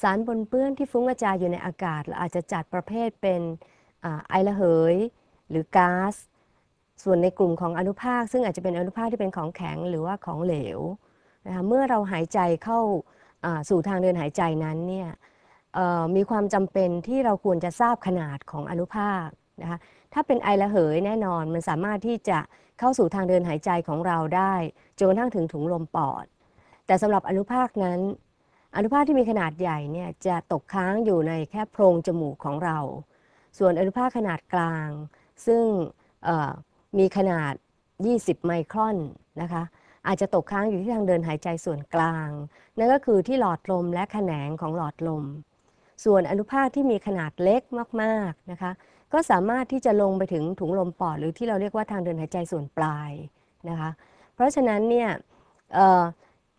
สารปนเปื้อนที่ฟุ้งกระจายอยู่ในอากาศเราอาจจะจัดประเภทเป็นอไอระเหย หรือก๊าซส่วนในกลุ่มของอนุภาค ซึ่งอาจจะเป็นอนุภาคที่เป็นของแข็งหรือว่าของเหลวนะคะเมื่อเราหายใจเข้าสู่ทางเดินหายใจนั้นเนี่ยมีความจำเป็นที่เราควรจะทราบขนาดของอนุภาคนะคะถ้าเป็นไอระเหยแน่นอนมันสามารถที่จะเข้าสู่ทางเดินหายใจของเราได้จนกระทั่งถึงถุงลมปอด แต่สำหรับอนุภาคนั้น อนุภาคที่มีขนาดใหญ่เนี่ยจะตกค้างอยู่ในแค่โพรงจมูกของเรา ส่วนอนุภาคขนาดกลาง ซึ่งมีขนาด 20 ไมครอนนะคะอาจจะตกค้างอยู่ที่ทางเดินหายใจส่วนกลาง นั่นก็คือที่หลอดลมและแขนงของหลอดลม ส่วนอนุภาคที่มีขนาดเล็กมากๆนะคะ ก็สามารถที่จะลงไปถึงถุงลมปอด หรือที่เราเรียกว่าทางเดินหายใจส่วนปลายนะคะ เพราะฉะนั้นเนี่ย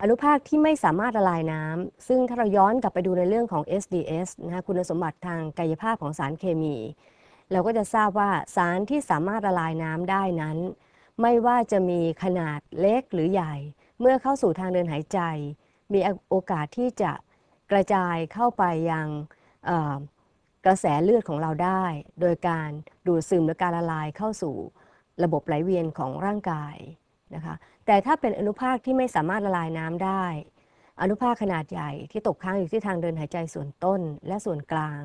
อนุภาคที่ไม่สามารถละลายน้ำซึ่งถ้าเราย้อนกลับไปดูในเรื่องของ SDS นะคะคุณสมบัติทางกายภาพของสารเคมี เราก็จะทราบว่าสารที่สามารถละลายน้ำได้นั้น ไม่ว่าจะมีขนาดเล็กหรือใหญ่ เมื่อเข้าสู่ทางเดินหายใจ มีโอกาสที่จะกระจายเข้าไปยังกระแสเลือดของเราได้ โดยการดูดซึมและการละลายเข้าสู่ระบบไหลเวียนของร่างกาย นะคะแต่ถ้าเป็นอนุภาคที่ไม่สามารถละลายน้ำได้ อนุภาคขนาดใหญ่ที่ตกค้างอยู่ที่ทางเดินหายใจส่วนต้นและส่วนกลาง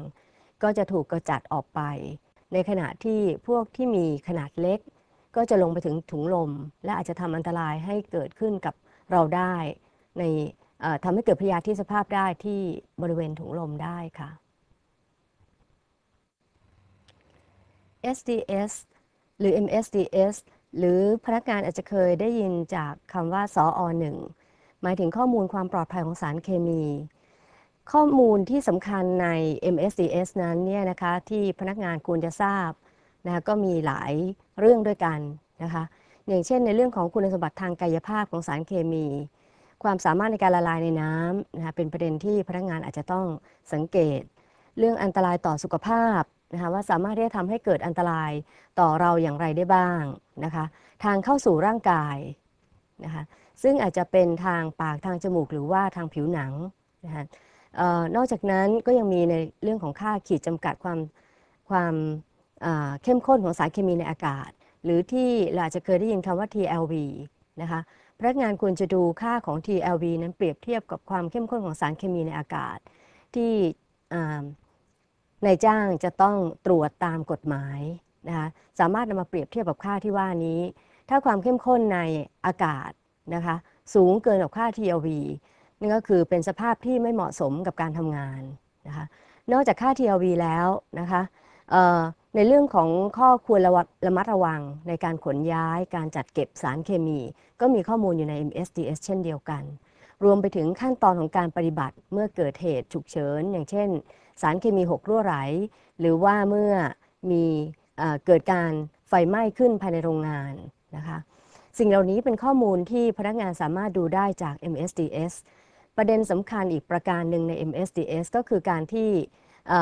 ก็จะถูกกระจัดออกไป ในขณะที่พวกที่มีขนาดเล็ก ก็จะลงไปถึงถุงลม และอาจจะทำอันตรายให้เกิดขึ้นกับเราได้ ในทำให้เกิดพยาธิสภาพได้ที่บริเวณถุงลมได้ค่ะ SDS หรือ MSDS หรือพนักงานอาจจะเคยได้ยินจากคำว่าสออหนึ่งหมายถึงข้อมูลความปลอดภัยของสารเคมี ข้อมูลที่สำคัญใน MSDS นั้นเนี่ยนะคะที่พนักงานควรจะทราบนะคะก็มีหลายเรื่องด้วยกันนะคะอย่างเช่นในเรื่องของคุณสมบัติทางกายภาพของสารเคมี ความสามารถในการละลายในน้ำนะคะเป็นประเด็นที่พนักงานอาจจะต้องสังเกต เรื่องอันตรายต่อสุขภาพ นะคะว่าสามารถที่จะทำให้เกิดอันตรายต่อเราอย่างไรได้บ้างนะคะทางเข้าสู่ร่างกายนะคะซึ่งอาจจะเป็นทางปากทางจมูกหรือว่าทางผิวหนังนะคะนอกจากนั้นก็ยังมีในเรื่องของค่าขีดจำกัดความความเข้มข้นของสารเคมีในอากาศ หรือที่เราอาจจะเคยได้ยินคำว่า TLV นะคะพนักงานควรจะดูค่าของ TLV นั้นเปรียบเทียบกับความเข้มข้นของสารเคมีในอากาศ ที่ นายจ้างจะต้องตรวจตามกฎหมายนะคะสามารถนำมาเปรียบเทียบกับค่าที่ว่านี้ ถ้าความเข้มข้นในอากาศนะคะสูงเกินกับค่า TLV นั่นก็คือเป็นสภาพที่ไม่เหมาะสมกับการทำงานนะคะนอกจากค่า TLV แล้วนะคะในเรื่องของข้อควรระมัดระวังในการขนย้ายการจัดเก็บสารเคมี ก็มีข้อมูลอยู่ใน MSDS เช่นเดียวกัน รวมไปถึงขั้นตอนของการปฏิบัติเมื่อเกิดเหตุฉุกเฉิน อย่างเช่น สารเคมีหกรั่วไหล หรือว่าเมื่อมีเกิดการไฟไหม้ขึ้นภายในโรงงานนะคะสิ่งเหล่านี้เป็นข้อมูลที่พนักงานสามารถดูได้จาก MSDS ประเด็นสำคัญอีกประการหนึ่งใน MSDS ก็คือการที่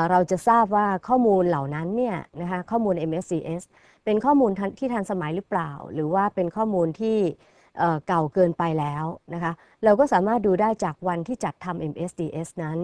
เราจะทราบว่าข้อมูลเหล่านั้นเนี่ยนะคะข้อมูล MSDS เป็นข้อมูลที่ทันสมัยหรือเปล่า หรือว่าเป็นข้อมูลที่ เก่าเกินไปแล้วนะคะ เราก็สามารถดูได้จากวันที่จัดทำ MSDS นั้น